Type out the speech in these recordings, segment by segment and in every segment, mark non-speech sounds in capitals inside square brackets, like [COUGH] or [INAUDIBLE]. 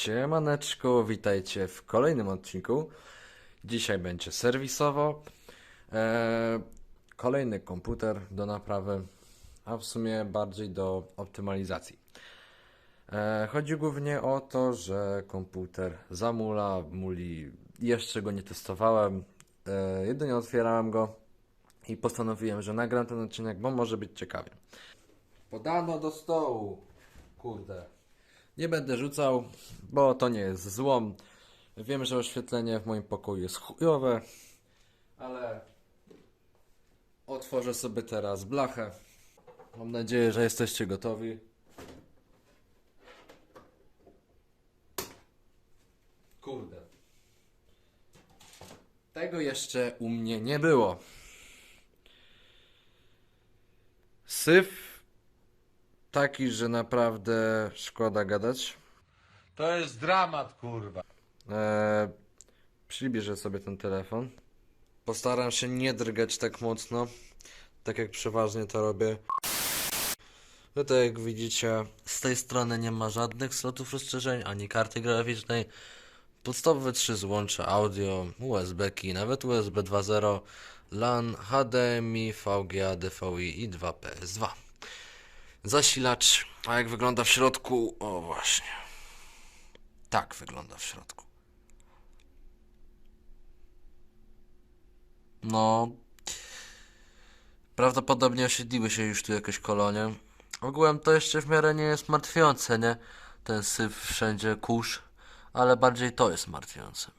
Siemaneczko, witajcie w kolejnym odcinku. Dzisiaj będzie serwisowo. Eee, kolejny komputer do naprawy, a w sumie bardziej do optymalizacji. Eee, chodzi głównie o to, że komputer zamula, muli. Jeszcze go nie testowałem, eee, jedynie otwierałem go i postanowiłem, że nagram ten odcinek, bo może być ciekawie. Podano do stołu. Kurde. Nie będę rzucał, bo to nie jest złom. Wiem, że oświetlenie w moim pokoju jest chujowe, ale otworzę sobie teraz blachę. Mam nadzieję, że jesteście gotowi. Kurde. Tego jeszcze u mnie nie było. Syf taki, że naprawdę szkoda gadać. To jest dramat, kurwa. Eee, przybliżę sobie ten telefon. Postaram się nie drgać tak mocno, tak jak przeważnie to robię. No to jak widzicie, z tej strony nie ma żadnych slotów rozszerzeń, ani karty graficznej. Podstawowe trzy złącza audio, USB key, nawet USB 2.0, LAN, HDMI, VGA, DVI i 2 PS2. Zasilacz, a jak wygląda w środku? O właśnie. Tak wygląda w środku. No. Prawdopodobnie osiedliły się już tu jakieś kolonie. Ogółem to jeszcze w miarę nie jest martwiące, nie? Ten syf wszędzie kurz, ale bardziej to jest martwiące.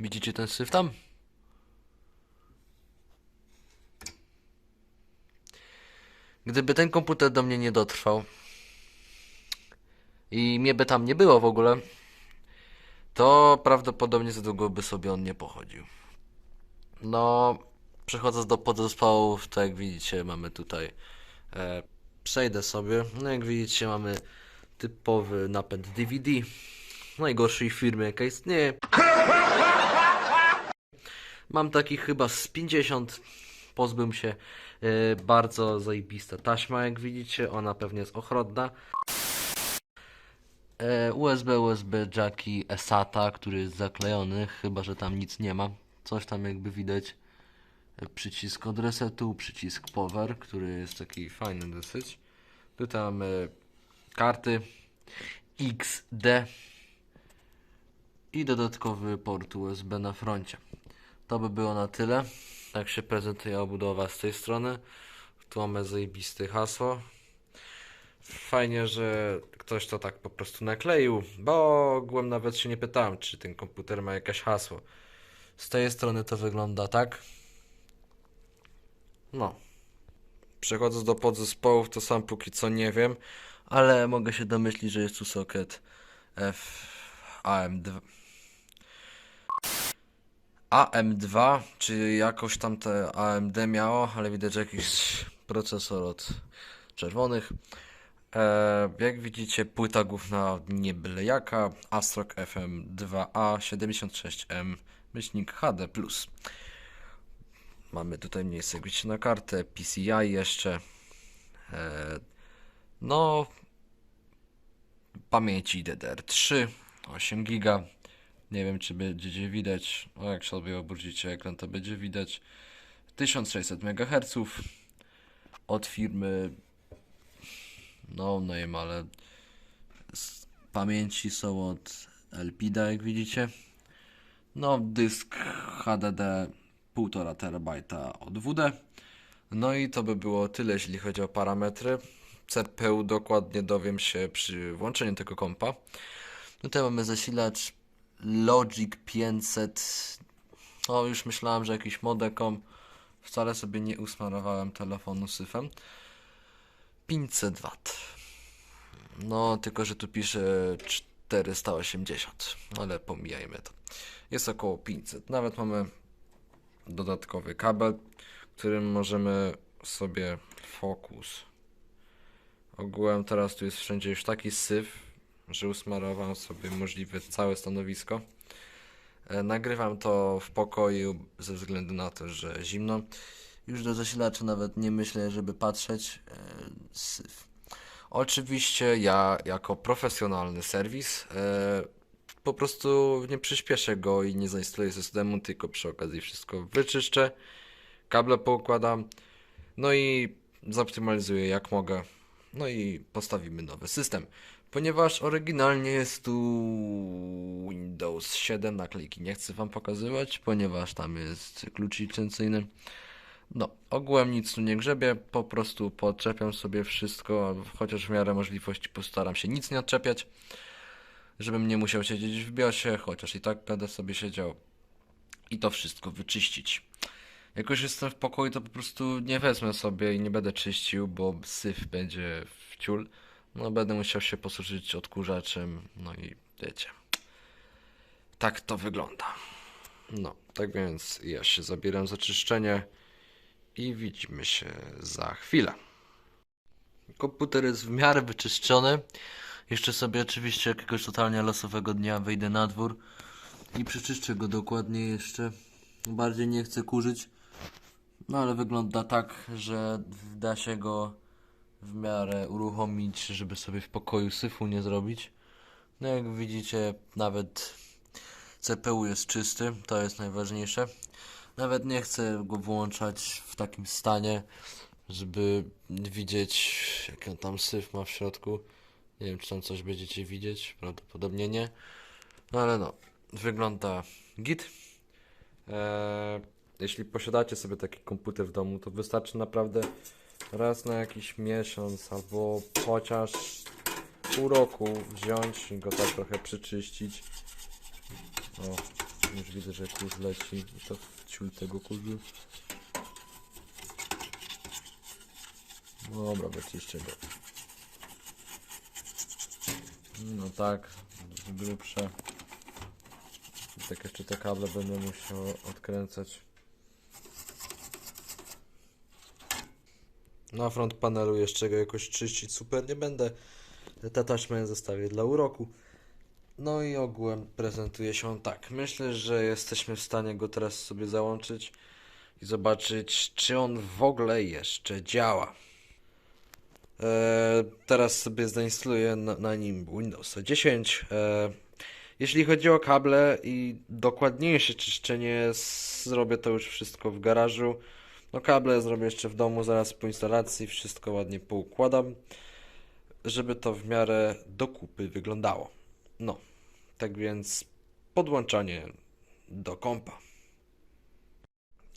Widzicie ten syf tam? Gdyby ten komputer do mnie nie dotrwał i mnie by tam nie było w ogóle, to prawdopodobnie za długo by sobie on nie pochodził. No, przechodząc do podzespołów, tak jak widzicie, mamy tutaj. E, przejdę sobie. No, jak widzicie, mamy typowy napęd DVD. Najgorszej firmy, jaka istnieje. [LAUGHS] Mam takich chyba z 50. Pozbyłem się. e, bardzo zajebista taśma, jak widzicie. Ona pewnie jest ochronna. E, USB, USB, jacki, SATA, który jest zaklejony, chyba że tam nic nie ma. Coś tam jakby widać. E, Przycisk od resetu, przycisk power, który jest taki fajny dosyć. Tutaj mamy karty XD i dodatkowy port USB na froncie. To by było na tyle. Tak się prezentuje obudowa z tej strony. Tu mamy zajebiste hasło. Fajnie, że ktoś to tak po prostu nakleił, bo ogółem nawet się nie pytałem, czy ten komputer ma jakieś hasło. Z tej strony to wygląda tak. No. Przechodząc do podzespołów, to sam póki co nie wiem, ale mogę się domyślić, że jest tu socket F AM2. AM2, czy jakoś tam te AMD miało, ale widać jakiś procesor od czerwonych. E, jak widzicie, płyta główna nie byle jaka, Astrock FM 2A 76M myślnik HD+. Mamy tutaj miejsce widzicie na kartę, PCI jeszcze. E, no, pamięci DDR3, 8 GB. Nie wiem, czy będzie widać. O, jak sobie obrócicie ekran, to będzie widać. 1600 MHz od firmy no name, ale z pamięci są od Elpida, jak widzicie. No, dysk HDD 1,5 terabajta od WD. No i to by było tyle, jeśli chodzi o parametry. CPU dokładnie dowiem się przy włączeniu tego kompa. Tutaj mamy zasilacz Logic 500. O, już myślałem, że jakiś modecom. Wcale sobie nie usmarowałem telefonu syfem. 500 W. No, tylko że tu pisze 480, ale pomijajmy to. Jest około 500. Nawet mamy dodatkowy kabel, którym możemy sobie fokus. Ogółem teraz tu jest wszędzie już taki syf, że usmarowałem sobie możliwe całe stanowisko. E, Nagrywam to w pokoju ze względu na to, że zimno. Już do zasilacza nawet nie myślę, żeby patrzeć. E, syf. Oczywiście ja jako profesjonalny serwis e, po prostu nie przyspieszę go i nie zainstaluję systemu, tylko przy okazji wszystko wyczyszczę, kable poukładam, no i zoptymalizuję jak mogę. No i postawimy nowy system. Ponieważ oryginalnie jest tu Windows 7 naklejki. Nie chcę wam pokazywać, ponieważ tam jest klucz licencyjny. No, ogółem nic tu nie grzebię, po prostu podczepiam sobie wszystko, chociaż w miarę możliwości postaram się nic nie odczepiać, żebym nie musiał siedzieć w BIOSie, chociaż i tak będę sobie siedział i to wszystko wyczyścić. Jak już jestem w pokoju, to po prostu nie wezmę sobie i nie będę czyścił, bo syf będzie w ciul. No, będę musiał się posłużyć odkurzaczem, no i wiecie. Tak to wygląda. No, tak więc ja się zabieram za czyszczenie i widzimy się za chwilę. Komputer jest w miarę wyczyszczony. Jeszcze sobie oczywiście jakiegoś totalnie losowego dnia wyjdę na dwór i przeczyszczę go dokładnie jeszcze. Bardziej nie chcę kurzyć. No ale wygląda tak, że da się go w miarę uruchomić, żeby sobie w pokoju syfu nie zrobić. No jak widzicie, nawet CPU jest czysty, to jest najważniejsze. Nawet nie chcę go włączać w takim stanie, żeby widzieć, jak on tam syf ma w środku. Nie wiem, czy tam coś będziecie widzieć, prawdopodobnie nie. No ale no, wygląda git. Eee, jeśli posiadacie sobie taki komputer w domu, to wystarczy naprawdę raz na jakiś miesiąc albo chociaż pół roku wziąć i go tak trochę przyczyścić. O, już widzę, że kurz leci i to ciul tego kurzu. Dobra, wyczyszczę go. No tak, z grubsze. I tak jeszcze te kable będę musiał odkręcać. Na front panelu jeszcze go jakoś czyścić super nie będę. Ta taśmę zostawię dla uroku. No i ogółem prezentuje się on tak. Myślę, że jesteśmy w stanie go teraz sobie załączyć i zobaczyć, czy on w ogóle jeszcze działa. Eee, teraz sobie zainstaluję na, na nim Windows 10. Eee, jeśli chodzi o kable i dokładniejsze czyszczenie, zrobię to już wszystko w garażu. No kable zrobię jeszcze w domu, zaraz po instalacji, wszystko ładnie poukładam, żeby to w miarę do kupy wyglądało. No, tak więc podłączanie do kompa.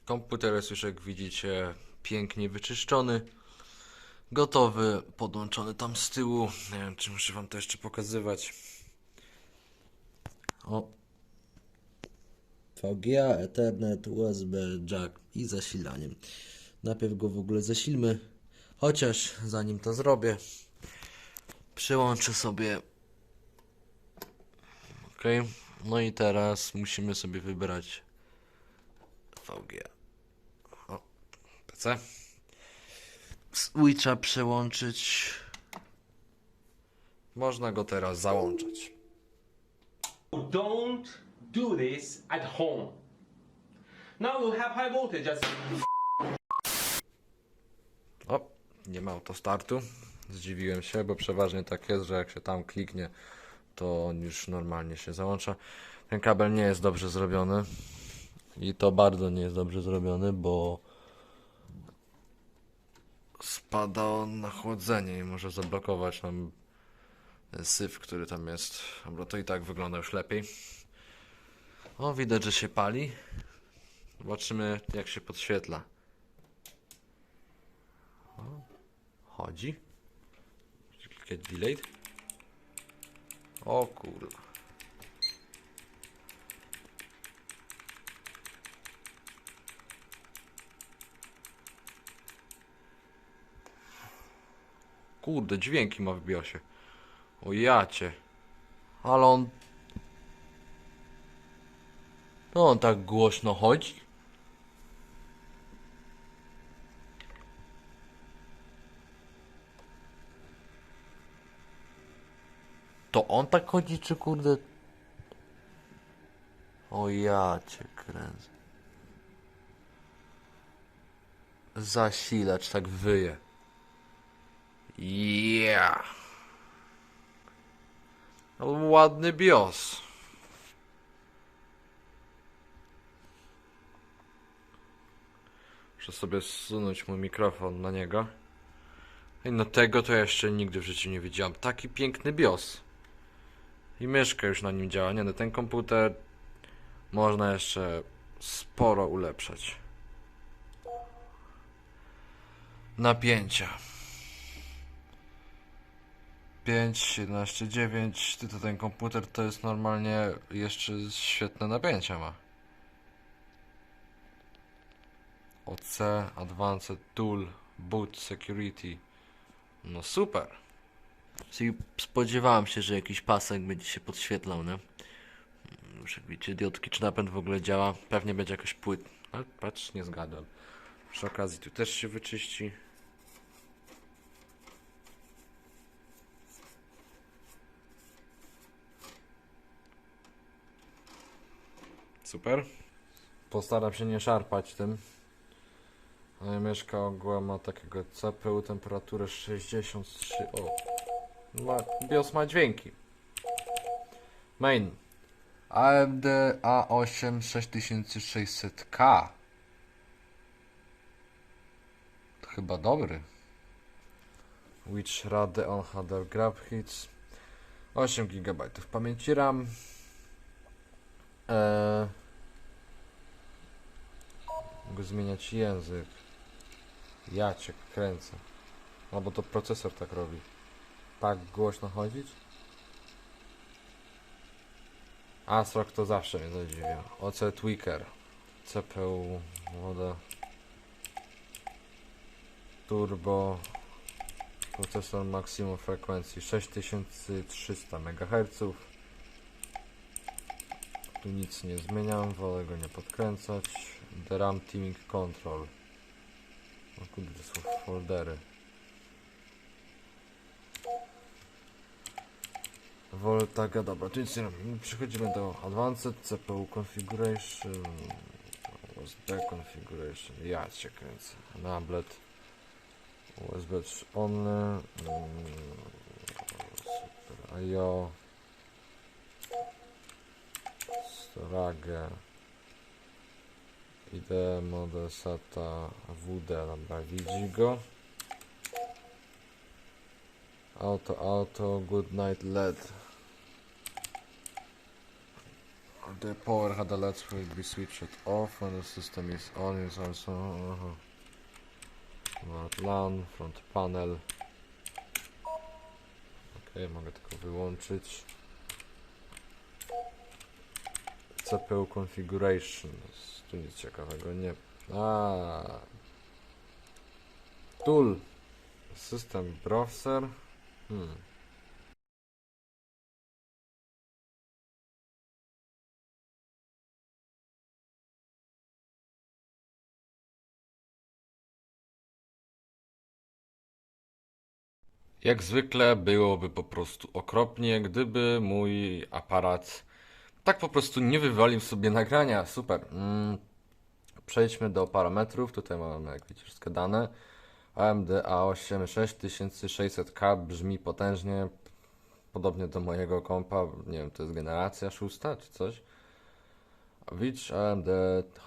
Komputer jest już jak widzicie pięknie wyczyszczony. Gotowy, podłączony tam z tyłu. Nie wiem, czy muszę wam to jeszcze pokazywać. O. VGA, Ethernet, USB, jack i zasilaniem. Najpierw go w ogóle zasilmy. Chociaż zanim to zrobię, przyłączę sobie. Ok. No i teraz musimy sobie wybrać VGA. O, PC. Switcha przełączyć. Można go teraz załączać. Don't do this at home. Now you have high voltage as O, nie ma autostartu. Zdziwiłem się, bo przeważnie tak jest, że jak się tam kliknie, to on już normalnie się załącza. Ten kabel nie jest dobrze zrobiony. I to bardzo nie jest dobrze zrobiony, bo spada on na chłodzenie i może zablokować nam syf, który tam jest. Dobra, to i tak wygląda już lepiej. O, widać, że się pali. Zobaczymy, jak się podświetla. Chodzi. Klikać delayed. O kurwa. Kurde, dźwięki ma w biosie. O jacie. Ale on... No on tak głośno chodzi? To on tak chodzi, czy kurde... O ja cię kręcę. Zasilacz tak wyje. Yeah. Ładny bios. Muszę sobie zsunąć mój mikrofon na niego. I no tego to ja jeszcze nigdy w życiu nie widziałem. Taki piękny bios. I myszka już na nim działa. Nie no, ten komputer można jeszcze sporo ulepszać. Napięcia. 5, 11, 9. Ty to ten komputer to jest normalnie jeszcze świetne napięcia ma. OC, Advanced Tool, Boot Security. No super. Czyli spodziewałem się, że jakiś pasek będzie się podświetlał, nie? Muszę widzieć, diodki czy napęd w ogóle działa. Pewnie będzie jakoś płyt. Ale patrz, nie zgadłem. Przy okazji tu też się wyczyści. Super. Postaram się nie szarpać tym. Ale mieszka ogółem ma takiego CPU temperaturę 63. O. Ma, BIOS ma dźwięki. Main. AMD A8 6600K. To chyba dobry. Which Radeon HD Grab Hits. 8 GB pamięci RAM. Eee, mogę zmieniać język. Ja cię kręcę. No bo to procesor tak robi. Tak głośno chodzić? ASRock to zawsze mnie zadziwia. OC Tweaker. CPU woda. Turbo. Procesor maksimum frekwencji 6300 MHz. Tu nic nie zmieniam, wolę go nie podkręcać. DRAM Teaming Control. Kurde, to są foldery. Voltaga, dobra, tu nic nie robimy. Przechodzimy do Advanced CPU Configuration. USB Configuration. Ja cię kręcę. Nablet. USB 3 only. Mm, Super. IO. Storage. ID model SATA WD, dobra, widzi go. Auto, auto, good night LED. The power had a LED will be switched off when the system is on is also uh -huh. LAN, front panel. Ok, mogę tylko wyłączyć. CPU configuration. Tu nic ciekawego nie. A. Tool. System browser. Hmm. Jak zwykle byłoby po prostu okropnie, gdyby mój aparat tak po prostu nie wywalił sobie nagrania. Super. Mm. Przejdźmy do parametrów. Tutaj mamy, jak widzicie, wszystkie dane. AMD A8 6600K brzmi potężnie. Podobnie do mojego kompa. Nie wiem, to jest generacja szósta czy coś. Widz AMD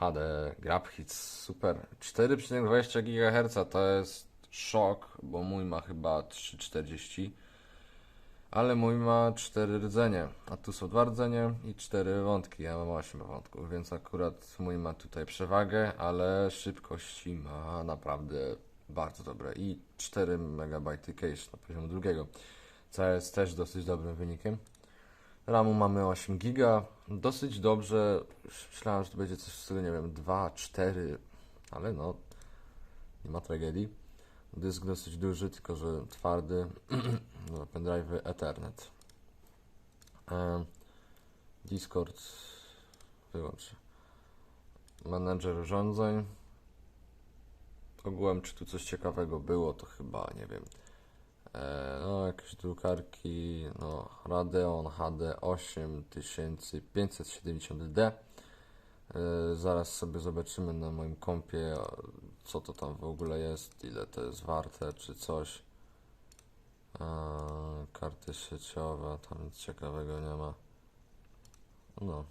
HD Grab Hits. Super. 4,20 GHz to jest szok, bo mój ma chyba 340. Ale mój ma 4 rdzenie, a tu są dwa rdzenie i 4 wątki. Ja mam 8 wątków, więc akurat mój ma tutaj przewagę, ale szybkości ma naprawdę bardzo dobre. I 4 MB cache na poziomu drugiego, co jest też dosyć dobrym wynikiem. RAMu mamy 8 GB, dosyć dobrze. Myślałem, że to będzie coś w stylu, nie wiem, 2, 4, ale no, nie ma tragedii. Dysk dosyć duży, tylko że twardy. [CLEARS THROAT] no, pendrive Ethernet. E, Discord wyłącz. Manager urządzeń. Ogółem, czy tu coś ciekawego było, to chyba nie wiem. E, no, jakieś drukarki, no, Radeon HD 8570D. E, zaraz sobie zobaczymy na moim kompie, co to tam w ogóle jest, ile to jest warte, czy coś. E, karty sieciowe, tam nic ciekawego nie ma. No,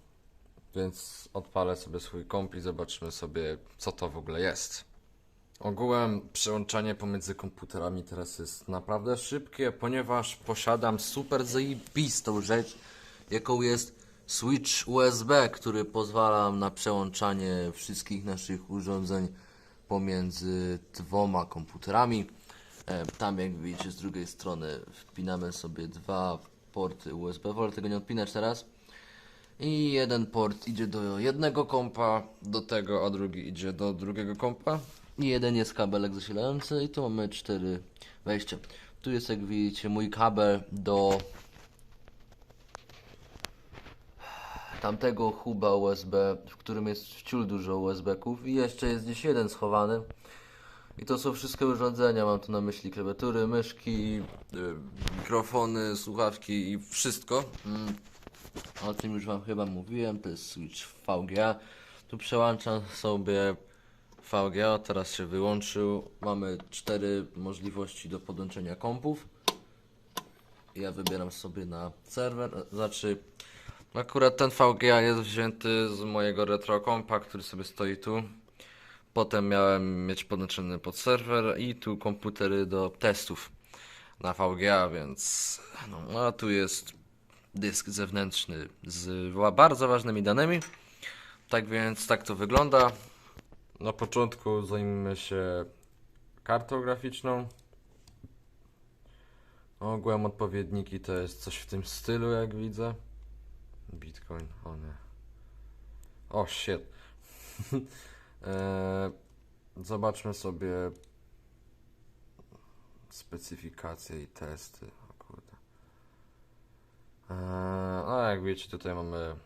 więc odpalę sobie swój komp i zobaczymy sobie, co to w ogóle jest. Ogółem przełączanie pomiędzy komputerami teraz jest naprawdę szybkie, ponieważ posiadam super zajebistą rzecz, jaką jest switch USB, który pozwala na przełączanie wszystkich naszych urządzeń pomiędzy dwoma komputerami. E, Tam jak widzicie z drugiej strony wpinamy sobie dwa porty USB, wolę tego nie odpinać teraz. I jeden port idzie do jednego kompa, do tego, a drugi idzie do drugiego kompa. I jeden jest kabelek zasilający i tu mamy cztery wejścia. Tu jest jak widzicie mój kabel do tamtego huba USB, w którym jest wciul dużo USB-ków i jeszcze jest gdzieś jeden schowany. I to są wszystkie urządzenia, mam tu na myśli klawiatury, myszki, y, mikrofony, słuchawki i wszystko. Mm. O tym już Wam chyba mówiłem, to jest switch VGA. Tu przełączam sobie VGA, teraz się wyłączył. Mamy cztery możliwości do podłączenia kompów. Ja wybieram sobie na serwer, znaczy akurat ten VGA jest wzięty z mojego retro kompa, który sobie stoi tu. Potem miałem mieć podłączony pod serwer i tu komputery do testów na VGA, więc no, a tu jest dysk zewnętrzny z bardzo ważnymi danymi. Tak więc tak to wygląda. Na początku zajmijmy się kartą graficzną. Ogółem odpowiedniki to jest coś w tym stylu, jak widzę. Bitcoin, o nie. O shit. Eee, [LAUGHS] zobaczmy sobie specyfikacje i testy. O kurde. Eee, no jak wiecie, tutaj mamy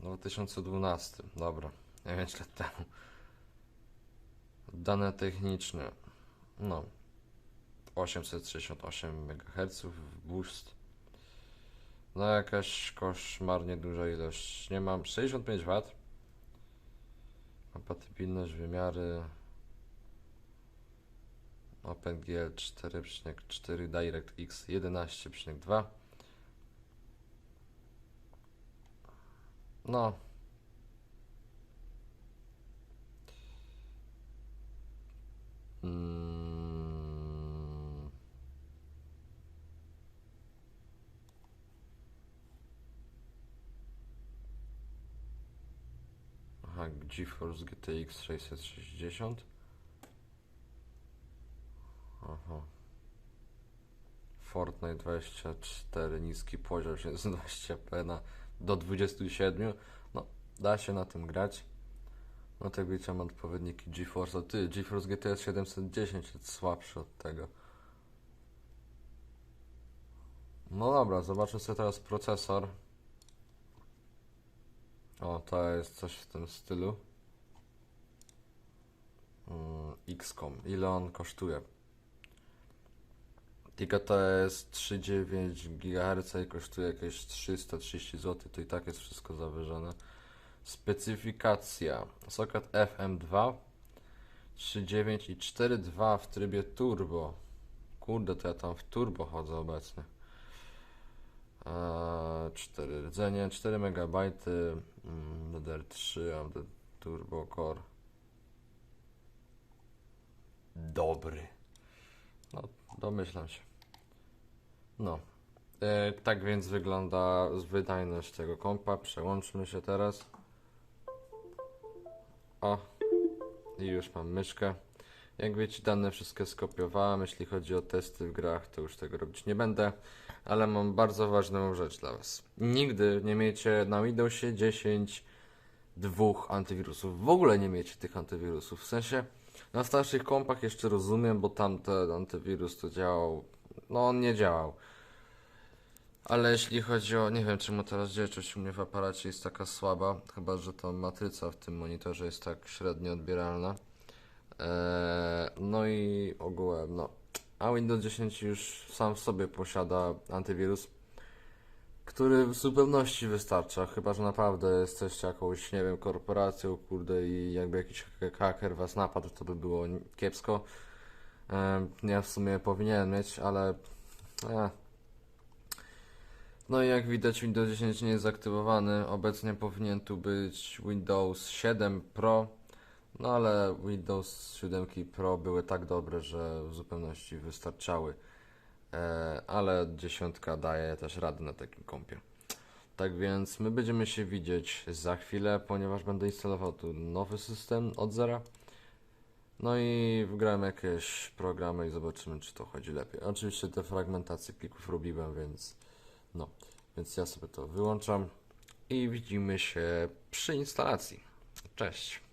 2012, dobra, 9 lat temu. Dane techniczne, no, 868 MHz boost. No jakaś koszmarnie duża ilość, nie mam 65 W. Kompatybilność, wymiary. OpenGL 4.4 DirectX 11.2 No. Mm. GeForce GTX 660. Aha. Fortnite 24, niski poziom 20p [LAUGHS] na do 27. No, da się na tym grać. No tak wiecie, mam odpowiedniki GeForce. Ty, GeForce GTX 710 jest słabszy od tego. No dobra, zobaczmy sobie teraz procesor. O, to jest coś w tym stylu. Mm, XCOM. Ile on kosztuje? Tylko to jest 3,9 GHz i kosztuje jakieś 330 zł, to i tak jest wszystko zawyżone. Specyfikacja socket FM2 3,9 i 4,2 w trybie turbo. Kurde, to ja tam w turbo chodzę obecnie. Eee, 4 rdzenie, 4 MB, mm, DDR3, AMD Turbo Core. Dobry. No, domyślam się. No. E, tak więc wygląda wydajność tego kompa. Przełączmy się teraz. O. I już mam myszkę. Jak wiecie, dane wszystkie skopiowałem. Jeśli chodzi o testy w grach, to już tego robić nie będę. Ale mam bardzo ważną rzecz dla Was. Nigdy nie miejcie na Windowsie 10 dwóch antywirusów. W ogóle nie miejcie tych antywirusów. W sensie na starszych kompach jeszcze rozumiem, bo tamten antywirus to działał. No on nie działał. Ale jeśli chodzi o. Nie wiem czemu teraz dzielczość u mnie w aparacie jest taka słaba. Chyba, że to matryca w tym monitorze jest tak średnio odbieralna. Eee, no i ogółem, no. A Windows 10 już sam w sobie posiada antywirus, który w zupełności wystarcza, chyba że naprawdę jesteście jakąś, nie wiem, korporacją, kurde, i jakby jakiś haker was napadł, to by było kiepsko. Ja w sumie powinienem mieć, ale... E. No i jak widać Windows 10 nie jest aktywowany, obecnie powinien tu być Windows 7 Pro, no ale Windows 7 Pro były tak dobre, że w zupełności wystarczały. E, ale dziesiątka daje też radę na takim kompie. Tak więc my będziemy się widzieć za chwilę, ponieważ będę instalował tu nowy system od zera. No i wgrałem jakieś programy i zobaczymy, czy to chodzi lepiej. Oczywiście te fragmentacje plików robiłem, więc no, więc ja sobie to wyłączam i widzimy się przy instalacji. Cześć.